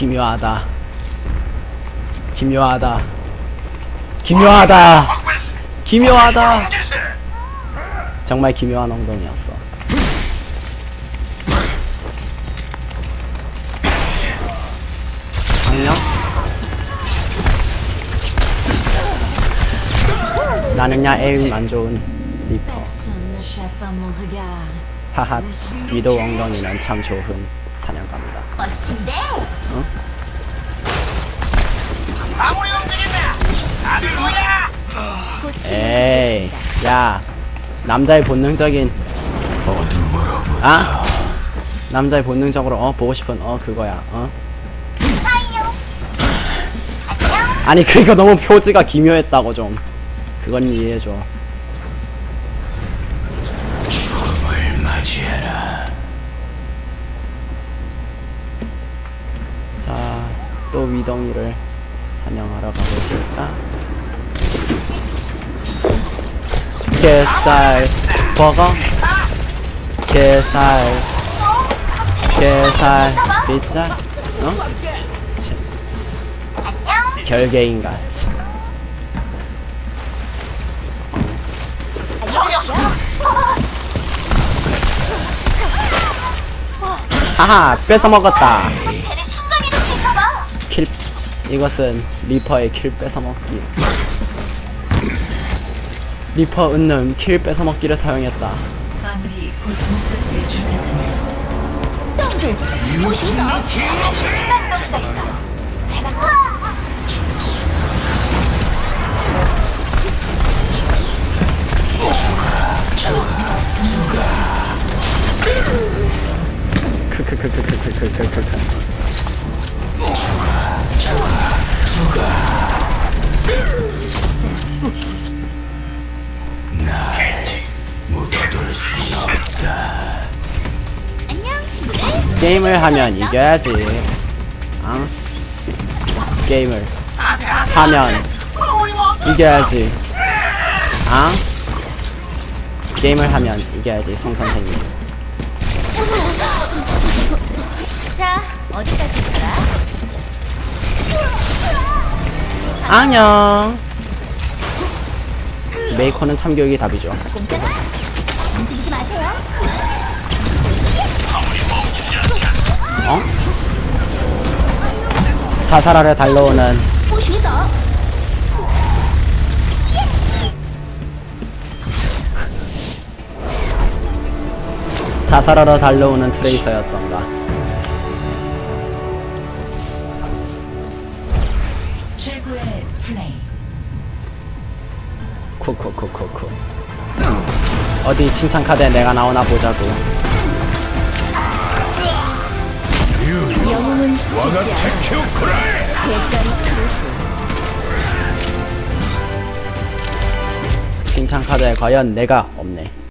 기묘하다. 기묘하다. 기묘하다. 기묘하다. 정말 기묘한 엉덩이였어. 안녕? 나는야 에임 안 좋은 리퍼. 하하, 위도 엉덩이는 참 좋은 사냥감이다. 멋진데? 아무리 움직인다. 다들 뭐야? 에이, 야, 남자의 본능적인 아, 남자의 본능적으로 어 보고 싶은 어 그거야, 어. 아니 그거 너무 표지가 기묘했다고 좀. 그건 이해해줘. 죽음을 맞이해라. 자, 또 위덩이를 사냥하러 가보실까? 게살 버거 게살 게살 피자 어? 치. 하하 뺏어 먹었다. 킬 이것은 리퍼의 킬 뺏어먹기 리퍼 은능 킬 뺏어먹기를 사용했다 아무리 곧 목적지에 똥들 유신나 기록. 순간이동기가 있어요. 제가 크크크크크크크크크 묻어둘 순 없다. 안녕 친구들. 게임을 하면 이겨야지 어? 게임을 하면 이겨야지 어? 게임을 하면 이겨야지 송 선생님 자 어디까지 가라? 안녕 메이커는 참교육이 답이죠. 어? 자살하려 달려오는 자살하러 달려오는 트레이서였던가. 최고의 플레이. 쿠쿠쿠쿠쿠 어디 칭찬 카드에 내가 나오나 보자고 영웅은 죽지 않아. 치를 뿐. 칭찬 카드에 과연 내가 없네